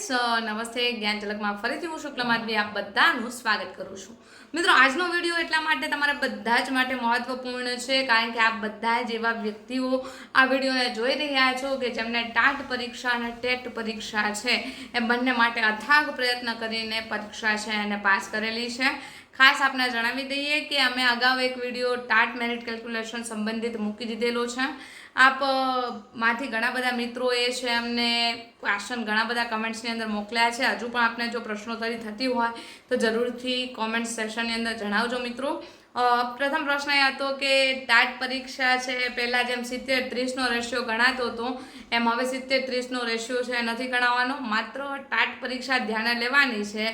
Friends નમસ્તે, જ્ઞાન ઝલકમાં ફરીથી હું શુક્લ માધવી આપ બધાનું સ્વાગત કરું છું. મિત્રો, આજનો વીડિયો એટલા માટે તમારા બધા જ માટે મહત્વપૂર્ણ છે, કારણ કે આપ બધા જ એવા વ્યક્તિઓ આ વિડીયોને જોઈ રહ્યા છો કે જેમને ટાટ પરીક્ષા અને ટેટ પરીક્ષા છે, એ બંને માટે અથાગ પ્રયત્ન કરીને પરીક્ષા છે એને પાસ કરેલી છે. ખાસ આપને જણાવી દઈએ કે અમે અગાઉ એક વીડિયો ટાટ મેરિટ કેલ્ક્યુલેશન સંબંધિત મૂકી દીધેલો છે. આપમાંથી ઘણા બધા મિત્રોએ છે, અમને ક્વેશ્ચન ઘણા બધા કમેન્ટ્સની અંદર મોકલ્યા છે. હજુ પણ આપને જો પ્રશ્નોત્તરી થતી હોય, તો જરૂરથી કોમેન્ટ સેશનની અંદર જણાવજો મિત્રો. પ્રથમ પ્રશ્ન એ હતો કે ટાટ પરીક્ષા છે પહેલાં જેમ સિત્તેર ત્રીસનો રેશિયો ગણાતો હતો, એમ હવે સિત્તેર ત્રીસનો રેશિયો છે નથી ગણાવવાનો માત્ર ટાટ પરીક્ષા ધ્યાને લેવાની છે.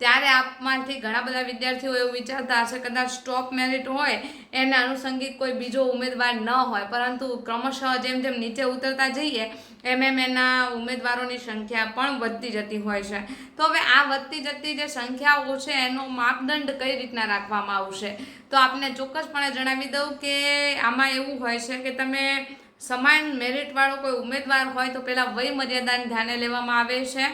ત્યારે આપમાંથી ઘણા બધા વિદ્યાર્થીઓ એવું વિચારતા હશે, કદાચ સ્ટોપ મેરિટ હોય, એને અનુસંગિક કોઈ બીજો ઉમેદવાર ન હોય. પરંતુ ક્રમશઃ જેમ જેમ નીચે ઉતરતા જઈએ, એમ એમ એના ઉમેદવારોની સંખ્યા પણ વધતી જતી હોય છે. તો હવે આ વધતી જતી જે સંખ્યાઓ છે, એનો માપદંડ કઈ રીતના રાખવામાં આવશે? તો આપને ચોક્કસપણે જણાવી દઉં કે આમાં એવું હોય છે કે તમે સમાન મેરિટવાળો કોઈ ઉમેદવાર હોય તો પહેલાં વય મર્યાદાને ધ્યાને લેવામાં આવે છે.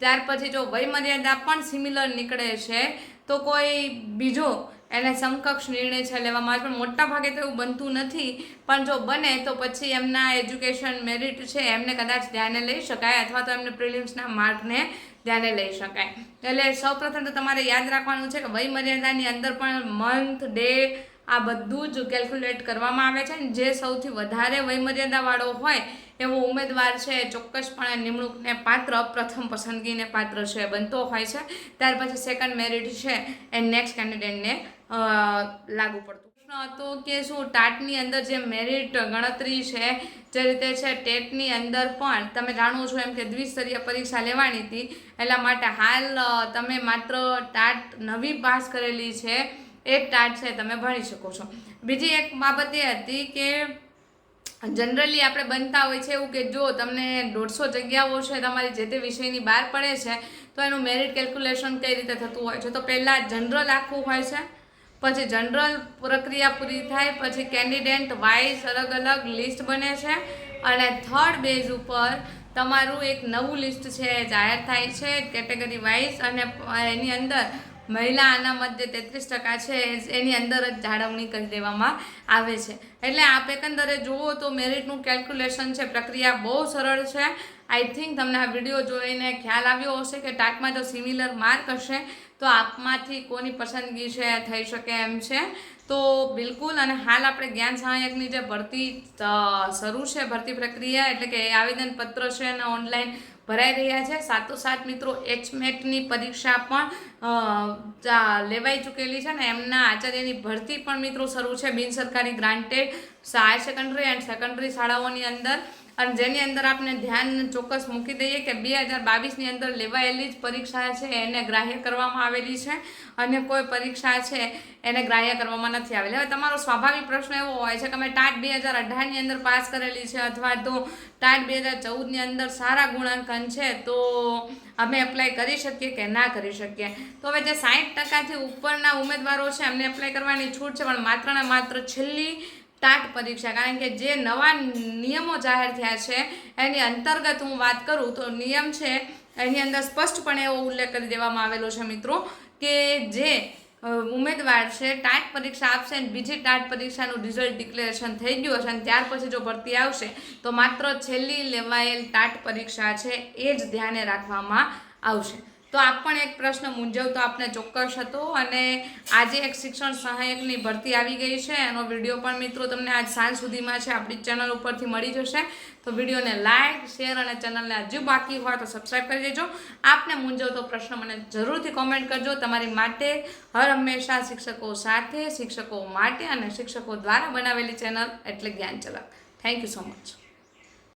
ત્યાર પછી જો વયમર્યાદા પણ સિમિલર નીકળે છે, તો કોઈ બીજો એને સમકક્ષ નિર્ણય છે લેવામાં આવે પણ મોટા ભાગે તો એવું બનતું નથી. પણ જો બને, તો પછી એમના એજ્યુકેશન મેરિટ છે, એમને કદાચ ધ્યાને લઈ શકાય અથવા તો એમને પ્રિલિમ્સના માર્કને ધ્યાને લઈ શકાય. એટલે સૌપ્રથમ તો તમારે યાદ રાખવાનું છે કે વયમર્યાદાની અંદર પણ મંથ ડે આ બધું જ કેલ્ક્યુલેટ કરવામાં આવે છે જે સૌથી વધારે વયમર્યાદાવાળો હોય એવો ઉમેદવાર છે ચોક્કસપણે નિમણૂકને પાત્ર, પ્રથમ પસંદગીને પાત્ર છે, બનતો હોય છે. ત્યાર પછી સેકન્ડ મેરિટ છે એ નેક્સ્ટ કેન્ડિડેટને લાગુ પડતું. પ્રશ્ન હતો કે શું ટાટની અંદર જે મેરિટ ગણતરી છે, જે રીતે છે ટેટની અંદર પણ તમે જાણો છો એમ કે દ્વિસ્તરીય પરીક્ષા લેવાની હતી. એટલા માટે હાલ તમે માત્ર ટાટ નવી પાસ કરેલી છે. એ ટાટ છે, તમે ભણી શકો છો. બીજી એક બાબત એ હતી કે જનરલી આપણે બનતા હોય છે એવું કે જો તમને દોઢસો જગ્યાઓ છે, તમારી જે તે વિષયની બહાર પડે છે, તો એનું મેરિટ કેલ્ક્યુલેશન કઈ રીતે થતું હોય છે? તો પહેલાં જનરલ આખું હોય છે, પછી જનરલ પ્રક્રિયા પૂરી થાય, પછી કેન્ડિડેટ વાઇઝ અલગ અલગ લિસ્ટ બને છે, અને થર્ડ બેઝ ઉપર તમારું એક નવું લિસ્ટ છે, જાહેર થાય છે કેટેગરી વાઇઝ અને એની અંદર મહિલા અનામત જે તેત્રીસ ટકા છે, એની અંદર જ જાળવણી કરી દેવામાં આવે છે. એટલે આપ એકંદરે જુઓ તો મેરિટનું કેલ્ક્યુલેશન છે, પ્રક્રિયા બહુ સરળ છે. આઈ થિંક તમને આ વીડિયો જોઈને ખ્યાલ આવ્યો હશે કે ટાટમાં જો સિમિલર માર્ક હશે, તો આપમાંથી કોની પસંદગી છે, થઈ શકે એમ છે. તો બિલકુલ અને હાલ આપણે જ્ઞાન સહાયકની જે ભરતી શરૂ છે, ભરતી પ્રક્રિયા, એટલે કે આવેદનપત્ર છે અને ઓનલાઈન ભરાઈ રહ્યા છે. સાત મિત્રો એચમેટની પરીક્ષા પણ લેવાઈ ચૂકેલી છે ને એમના આચાર્યની ભરતી પણ મિત્રો શરૂ છે બિન સરકારી granted higher secondary and secondary શાળાઓની અંદર. અને જેની અંદર આપણે ધ્યાન ચોક્કસ મૂકી દઈએ કે બે હજાર બાવીસની અંદર લેવાયેલી જ પરીક્ષા છે, એને ગ્રાહ્ય કરવામાં આવેલી છે અને કોઈ પરીક્ષા છે, એને ગ્રાહ્ય કરવામાં નથી આવેલી. હવે તમારો સ્વાભાવિક પ્રશ્ન એવો હોય છે કે અમે ટાટ બે હજાર અઢારની અંદર પાસ કરેલી છે અથવા તો ટાટ બે હજાર ચૌદની અંદર સારા ગુણાંકન છે, તો અમે એપ્લાય કરી શકીએ કે ના કરી શકીએ? તો હવે જે સાઠ ટકાથી ઉપરના ઉમેદવારો છે, એમને એપ્લાય કરવાની છૂટ છે, પણ માત્ર ને માત્ર છેલ્લી ટાટ પરીક્ષા. કારણ કે જે નવા નિયમો જાહેર થયા છે, એની અંતર્ગત હું વાત કરું તો નિયમ છે, એની અંદર સ્પષ્ટપણે એવો ઉલ્લેખ કરી દેવામાં આવેલો છે મિત્રો, કે જે ઉમેદવાર છે ટાટ પરીક્ષા આપશે અને બીજી ટાટ પરીક્ષાનું રિઝલ્ટ ડિક્લેરેશન થઈ ગયું હશે અને ત્યાર પછી જો ભરતી આવશે, તો માત્ર છેલ્લી લેવાયેલ ટાટ પરીક્ષા છે, એ જ ધ્યાને રાખવામાં આવશે. તો આપ પણ એક પ્રશ્ન મૂંઝવતો આપને ચોક્કસ હતો અને આજે એક શિક્ષણ સહાયકની ભરતી આવી ગઈ છે. એનો વીડિયો પણ મિત્રો તમને આજ સાંજ સુધીમાં છે. આપણી ચેનલ ઉપરથી મળી જશે. તો વિડીયોને લાઇક શેર અને ચેનલને હજુ બાકી હોય તો સબસ્ક્રાઈબ કરી દેજો. આપને મૂંઝવતો પ્રશ્ન મને જરૂરથી કોમેન્ટ કરજો. તમારી માટે હર હંમેશા શિક્ષકો સાથે, શિક્ષકો માટે અને શિક્ષકો દ્વારા બનાવેલી ચેનલ એટલે જ્ઞાન ચલક થેન્ક યુ સો મચ